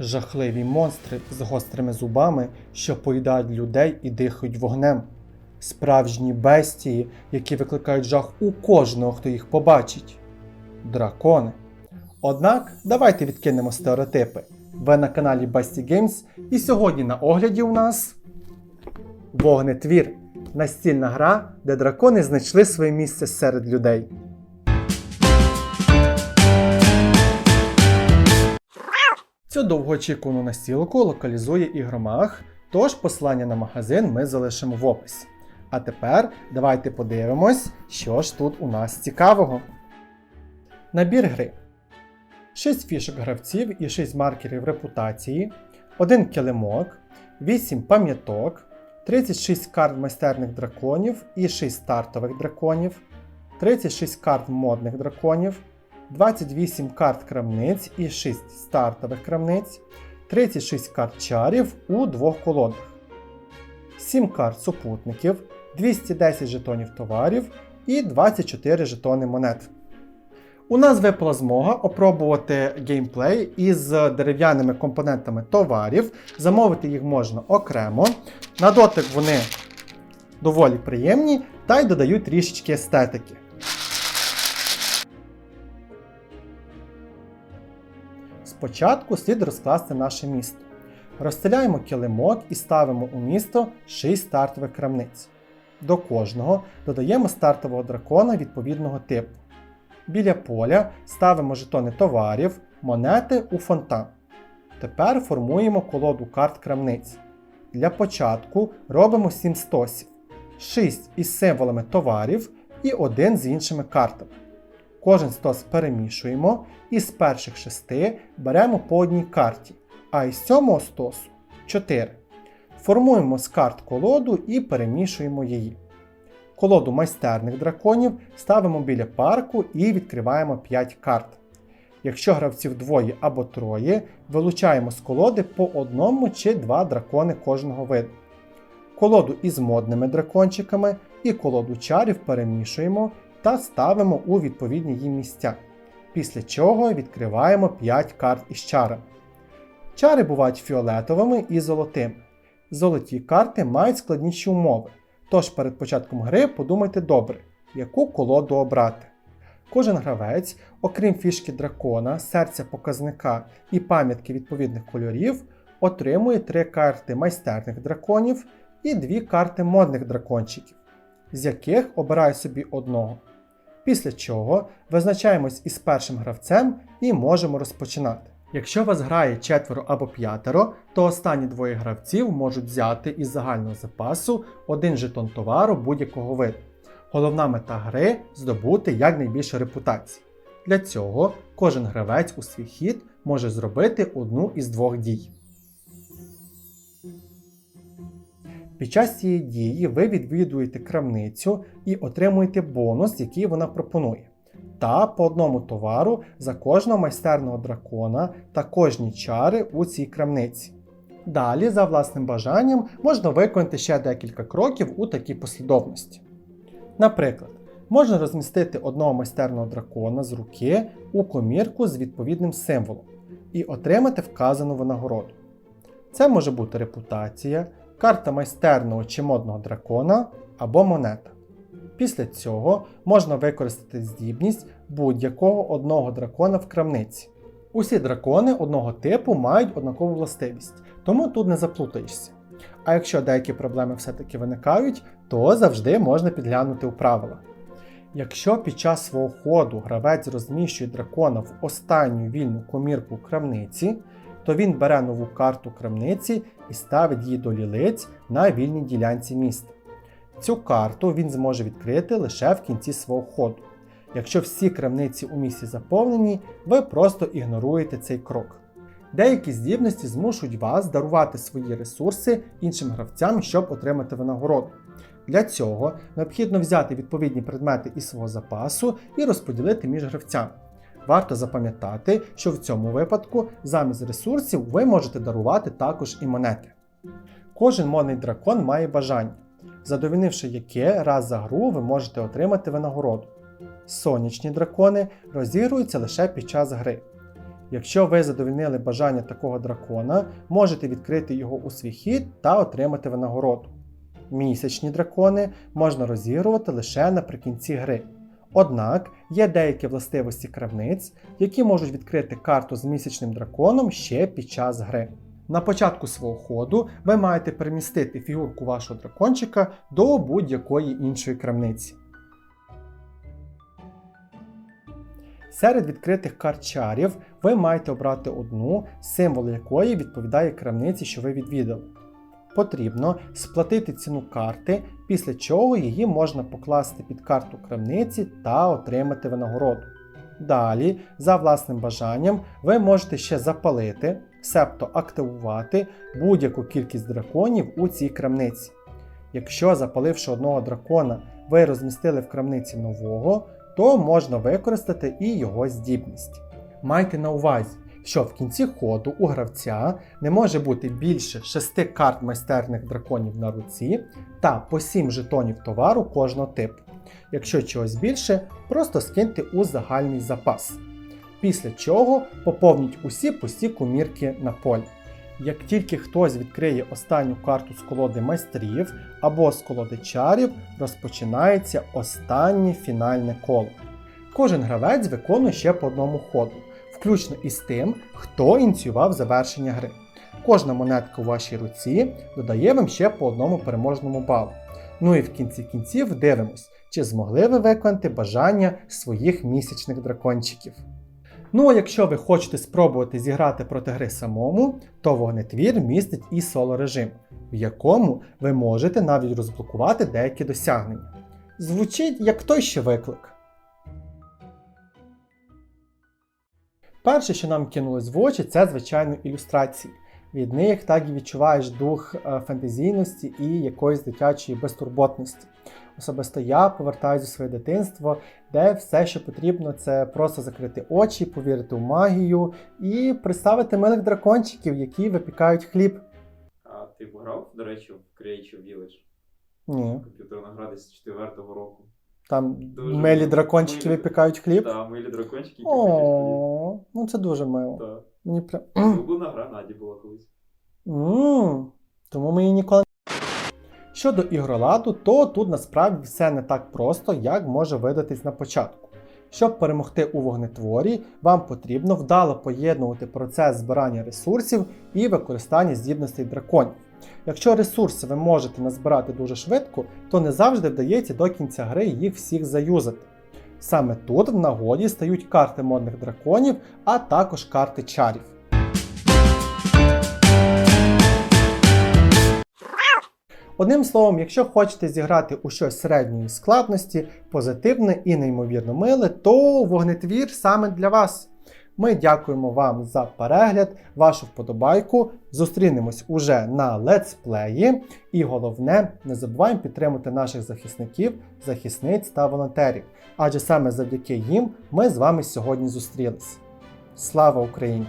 Жахливі монстри з гострими зубами, що поїдають людей і дихають вогнем. Справжні бестії, які викликають жах у кожного, хто їх побачить. Дракони. Однак давайте відкинемо стереотипи. Ви на каналі Bestie Games, і сьогодні на огляді у нас Вогнетвір. Настільна гра, де дракони знайшли своє місце серед людей. Цю довгоочікувану настілку локалізує ігромаг, тож посилання на магазин ми залишимо в описі. А тепер давайте подивимось, що ж тут у нас цікавого. Набір гри. 6 фішок гравців і 6 маркерів репутації, 1 килимок, 8 пам'яток, 36 карт майстерних драконів і 6 стартових драконів, 36 карт модних драконів, 28 карт крамниць і 6 стартових крамниць, 36 карт чарів у двох колодах, 7 карт супутників, 210 жетонів товарів і 24 жетони монет. У нас випала змога опробувати геймплей із дерев'яними компонентами товарів. Замовити їх можна окремо. На дотик вони доволі приємні та й додають трішечки естетики. Спочатку слід розкласти наше місто. Розстеляємо килимок і ставимо у місто 6 стартових крамниць. До кожного додаємо стартового дракона відповідного типу. Біля поля ставимо жетони товарів, монети у фонтан. Тепер формуємо колоду карт крамниць. Для початку робимо 7 стосів, 6 із символами товарів і 1 з іншими картами. Кожен стос перемішуємо і з перших 6 беремо по одній карті, а із сьомого стосу 4. Формуємо з карт колоду і перемішуємо її. Колоду майстерних драконів ставимо біля парку і відкриваємо 5 карт. Якщо гравців двоє або троє, вилучаємо з колоди по одному чи два дракони кожного виду. Колоду із модними дракончиками і колоду чарів перемішуємо та ставимо у відповідні їм місця. Після чого відкриваємо 5 карт із чарами. Чари бувають фіолетовими і золотими. Золоті карти мають складніші умови. Тож перед початком гри подумайте добре, яку колоду обрати. Кожен гравець, окрім фішки дракона, серця показника і пам'ятки відповідних кольорів, отримує 3 карти майстерних драконів і 2 карти модних дракончиків, з яких обирає собі одного. Після чого визначаємось із першим гравцем і можемо розпочинати. Якщо вас грає четверо або п'ятеро, то останні двоє гравців можуть взяти із загального запасу один жетон товару будь-якого виду. Головна мета гри здобути якнайбільше репутації. Для цього кожен гравець у свій хід може зробити одну із двох дій. Під час цієї дії ви відвідуєте крамницю і отримуєте бонус, який вона пропонує та по одному товару за кожного майстерного дракона та кожні чари у цій крамниці. Далі, за власним бажанням, можна виконати ще декілька кроків у такій послідовності. Наприклад, можна розмістити одного майстерного дракона з руки у комірку з відповідним символом і отримати вказану винагороду. Це може бути репутація, карта майстерного чи модного дракона або монета. Після цього можна використати здібність будь-якого одного дракона в крамниці. Усі дракони одного типу мають однакову властивість, тому тут не заплутаєшся. А якщо деякі проблеми все-таки виникають, то завжди можна підглянути у правила. Якщо під час свого ходу гравець розміщує дракона в останню вільну комірку крамниці, то він бере нову карту крамниці і ставить її до лілиць на вільній ділянці міста. Цю карту він зможе відкрити лише в кінці свого ходу. Якщо всі крамниці у місті заповнені, ви просто ігноруєте цей крок. Деякі здібності змушують вас дарувати свої ресурси іншим гравцям, щоб отримати винагороду. Для цього необхідно взяти відповідні предмети із свого запасу і розподілити між гравцями. Варто запам'ятати, що в цьому випадку замість ресурсів ви можете дарувати також і монети. Кожен модний дракон має бажання задовільнивши яке раз за гру ви можете отримати винагороду. Сонячні дракони розігруються лише під час гри. Якщо ви задовольнили бажання такого дракона, можете відкрити його у свій хід та отримати винагороду. Місячні дракони можна розігрувати лише наприкінці гри. Однак є деякі властивості крамниць, які можуть відкрити карту з місячним драконом ще під час гри. На початку свого ходу ви маєте перемістити фігурку вашого дракончика до будь-якої іншої крамниці. Серед відкритих карт чарів ви маєте обрати одну, символ якої відповідає крамниці, що ви відвідали. Потрібно сплатити ціну карти, після чого її можна покласти під карту крамниці та отримати винагороду. Далі, за власним бажанням, ви можете ще запалити, себто активувати будь-яку кількість драконів у цій крамниці. Якщо запаливши одного дракона, ви розмістили в крамниці нового, то можна використати і його здібність. Майте на увазі, що в кінці ходу у гравця не може бути більше 6 карт майстерних драконів на руці та по 7 жетонів товару кожного типу. Якщо чогось більше, просто скиньте у загальний запас. Після чого поповніть усі пусті комірки на полі. Як тільки хтось відкриє останню карту з колоди майстрів або з колоди чарів, розпочинається останнє фінальне коло. Кожен гравець виконує ще по одному ходу, включно із тим, хто ініціював завершення гри. Кожна монетка у вашій руці додає вам ще по одному переможному балу. Ну і в кінці кінців дивимось, чи змогли ви виконати бажання своїх місячних дракончиків. Ну а якщо ви хочете спробувати зіграти проти гри самому, то вогнетвір містить і соло режим, в якому ви можете навіть розблокувати деякі досягнення. Звучить як той ще виклик. Перше, що нам кинулось в очі, це звичайно ілюстрації. Від них так і відчуваєш дух е, фентезійності і якоїсь дитячої безтурботності. Особисто я повертаюся у своє дитинство, де все, що потрібно, це просто закрити очі, повірити в магію і представити милих дракончиків, які випікають хліб. А ти грав, до речі, в Creative Village? Ні, Комп'ютерна гра з 4-го року. Там Дуже милі мило. дракончики Милі. випікають хліб. Так, милі дракончики, які хліб. О, ну це дуже мило. Так. Мені прям. Улюблена гра Наді була колись. Ммм, тому її ніколи. Щодо ігроладу, то тут насправді все не так просто, як може видатись на початку. Щоб перемогти у вогнетворі, вам потрібно вдало поєднувати процес збирання ресурсів і використання здібностей драконів. Якщо ресурси ви можете назбирати дуже швидко, то не завжди вдається до кінця гри їх всіх заюзати. Саме тут в нагоді стають карти модних драконів, а також карти чарів. Одним словом, якщо хочете зіграти у щось середньої складності, позитивне і неймовірно миле, то вогнетвір саме для вас. Ми дякуємо вам за перегляд, вашу вподобайку. Зустрінемось уже на летсплеї. І головне, не забуваємо підтримати наших захисників, захисниць та волонтерів. Адже саме завдяки їм ми з вами сьогодні зустрілись. Слава Україні!